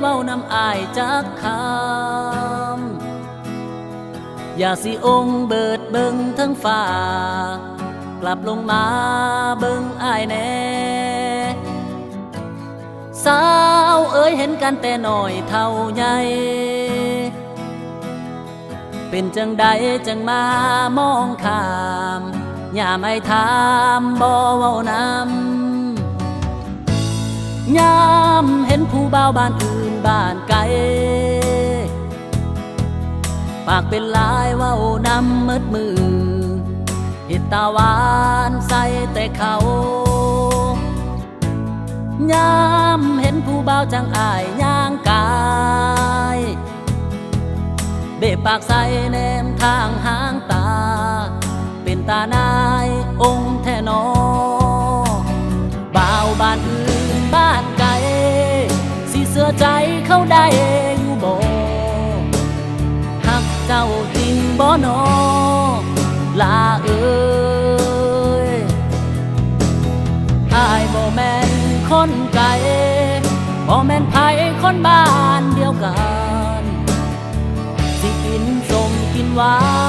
เว้านำอายจักคำอย่าสิองค์เบิดเบิงทั้งฟ้ากลับลงมาเบิงอายแน่สาวเอ้ยเห็นกันแต่น้อยเท่าใหญ่เป็นจังใดจังมามองข้ามอย่าไม่ถามบ่เว้านำยามเห็นผู้บ่าวบ้านอื่น บ้านไกล ปากเป็นลายว้านำมืดมือเห็ดตาวานใส่แต่เขายามเห็นผู้บ่าวจังอายย่างกาย เบปากใส่แนมทางหางตา เป็นตานายองค์แท่นอบ่าวบ้านอื่ เขาได้อยู่บ่หักเจ้าจริงบ่นอลาเอ้ยอายบ่แม่นคนไกลบ่แม่นไผคนบ้านเดียวกัน สิกินสมกินหวาน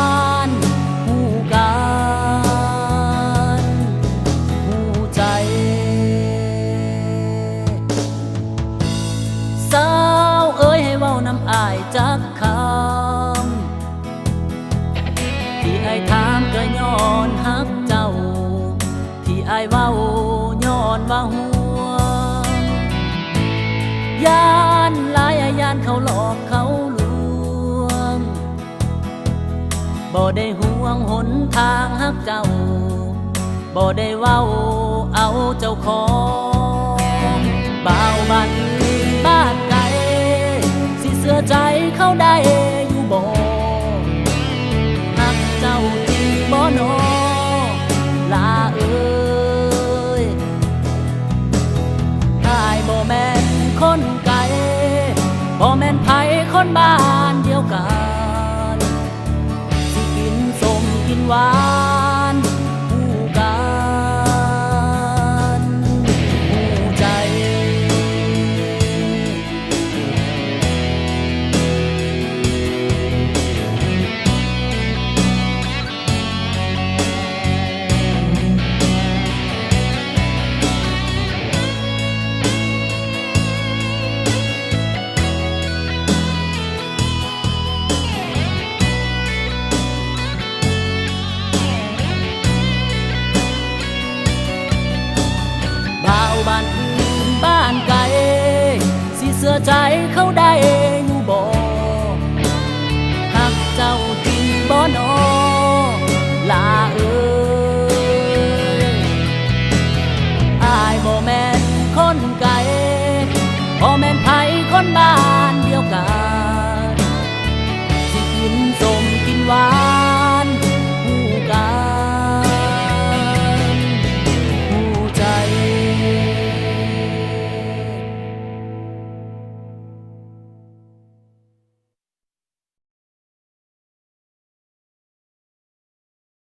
ยเว้าย้อนว่าห่วงยานหลายายานเขาหลอกเขาลวงบ่ได้ห่วงหนทางฮักเจ้าบ่ได้ว้าเอาเจ้าของบ่าวบ้านอื่นบ้านไกลสิเสือใจเขาได้อยู่บ่ คน